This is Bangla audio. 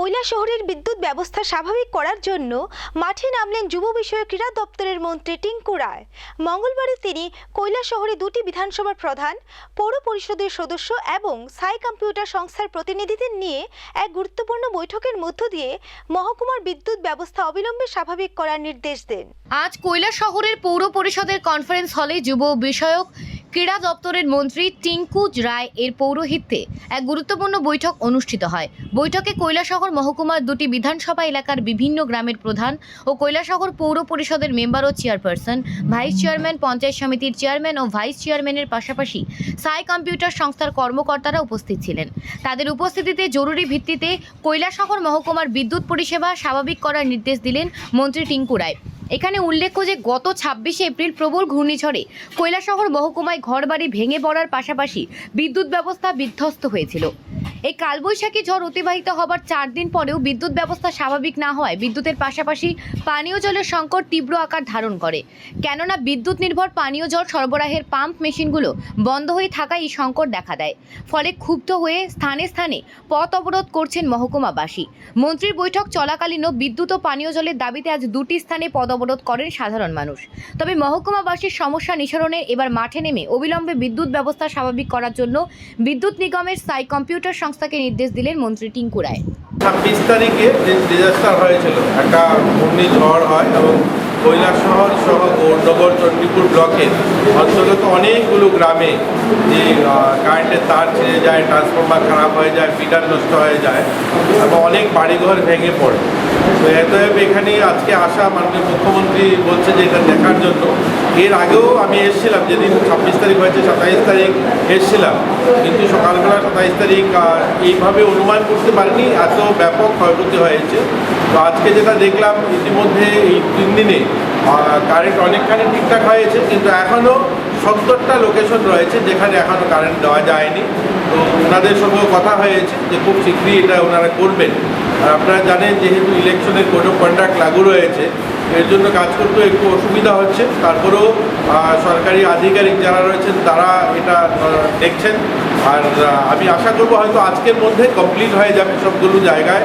কৈলা শহরের বিদ্যুৎ ব্যবস্থা স্বাভাবিক করার জন্য মাঠে নামলেন যুব বিষয়ক ক্রীড়া দপ্তরের মন্ত্রী টিঙ্কু রায়। মঙ্গলবারে তিনি কৈলা শহরে দুটি বিধানসভার প্রধান, পৌর পরিষদের সদস্য এবং সাই কম্পিউটার সংস্থার প্রতিনিধিদের নিয়ে এক গুরুত্বপূর্ণ বৈঠকের মধ্য দিয়ে মহকুমার বিদ্যুৎ ব্যবস্থা অবিলম্বে স্বাভাবিক করার নির্দেশ দেন। আজ কৈলা শহরের পৌর পরিষদের কনফারেন্স হলে যুব বিষয়ক ক্রীড়া দপ্তরের মন্ত্রী টিঙ্কু রায় এর পৌরোহিত্যে এক গুরুত্বপূর্ণ বৈঠক অনুষ্ঠিত হয়। বৈঠকে কৈলাসহর মহকুমার দুটি বিধানসভা এলাকার বিভিন্ন গ্রামের প্রধান ও কৈলাসহর পৌর পরিষদের মেম্বার ও চেয়ারপারসন, ভাইস চেয়ারম্যান, পঞ্চায়েত সমিতির চেয়ারম্যান ও ভাইস চেয়ারম্যানের পাশাপাশি সাই কম্পিউটার সংস্থার কর্মকর্তারা উপস্থিত ছিলেন। তাদের উপস্থিতিতে জরুরি ভিত্তিতে কৈলাসহর মহকুমার বিদ্যুৎ পরিষেবা স্বাভাবিক করার নির্দেশ দিলেন মন্ত্রী টিঙ্কু রায়। এখানে উল্লেখ্য যে গত ছাব্বিশে এপ্রিল প্রবল ঘূর্ণিঝড়ে কৈলাসহর মহকুমায় ঘরবাড়ি ভেঙে পড়ার পাশাপাশি বিদ্যুৎ ব্যবস্থা বিধ্বস্ত হয়েছিল। এই কালবৈশাখী ঝড় অতিবাহিত হবার চার দিন পরেও বিদ্যুৎ ব্যবস্থা স্বাভাবিক না হওয়ায় বিদ্যুতের পাশাপাশি পানীয় জলের সংকট তীব্র আকার ধারণ করে। কেননা বিদ্যুৎ নির্ভর পানীয় জল সরবরাহের পাম্প মেশিনগুলো বন্ধ হয়ে থাকায় এই সংকট দেখা দেয়। ফলে ক্ষুব্ধ হয়ে স্থানে স্থানে পথ অবরোধ করছেন মহকুমাবাসী। মন্ত্রীর বৈঠক চলাকালীনও বিদ্যুৎ ও পানীয় জলের দাবিতে আজ দুটি স্থানে পদ অবরোধ করেন সাধারণ মানুষ। তবে মহকুমাবাসীর সমস্যা নিঃসরণে এবার মাঠে নেমে অবিলম্বে বিদ্যুৎ ব্যবস্থা স্বাভাবিক করার জন্য বিদ্যুৎ নিগমের সাই কম্পিউটার সংস্থাকে নির্দেশ দিলেন মন্ত্রী টিঙ্কু রায়। ছাব্বিশ তারিখে যে ডিজাস্টার হয়েছিল, একটা ঘূর্ণিঝড় হয় এবং কৈলাসহর সহ গৌরনগর চণ্ডীপুর ব্লকের অন্তর্গত অনেকগুলো গ্রামে যে কারেন্টের তার ছিঁড়ে যায় ট্রান্সফরমার খারাপ হয়ে যায় ফিটার নষ্ট হয়ে যায় এবং অনেক বাড়িঘর ভেঙে পড়ে। তো এতএব এখানে আজকে আসা মাননীয় মুখ্যমন্ত্রী বলছে যে এটা দেখার জন্য। এর আগেও আমি এসেছিলাম, যেদিন ছাব্বিশ তারিখ হয়েছে, সাতাইশ তারিখ এসেছিলাম। কিন্তু সকালবেলা সাতাইশ তারিখ এইভাবে অনুমান করতে পারিনি, এত ব্যাপক ক্ষয়ক্ষতি হয়েছে। তো আজকে যেটা দেখলাম, ইতিমধ্যে এই তিন দিনে কারেন্ট অনেকখানি ঠিকঠাক হয়েছে, কিন্তু এখনও সত্তরটা লোকেশন রয়েছে যেখানে এখনও কারেন্ট দেওয়া যায়নি। তো ওনাদের সঙ্গেও কথা হয়েছে যে খুব শীঘ্রই এটা ওনারা করবেন। আর আপনারা জানেন, যেহেতু ইলেকশনের কোড অফ কন্ডাক্ট লাগু রয়েছে এর জন্য কাজ করতেও একটু অসুবিধা হচ্ছে। তারপরেও সরকারি আধিকারিক যারা রয়েছেন, তারা এটা দেখছেন। আর আমি আশা করব হয়তো আজকের মধ্যে কমপ্লিট হয়ে যাবে সবগুলো জায়গায়।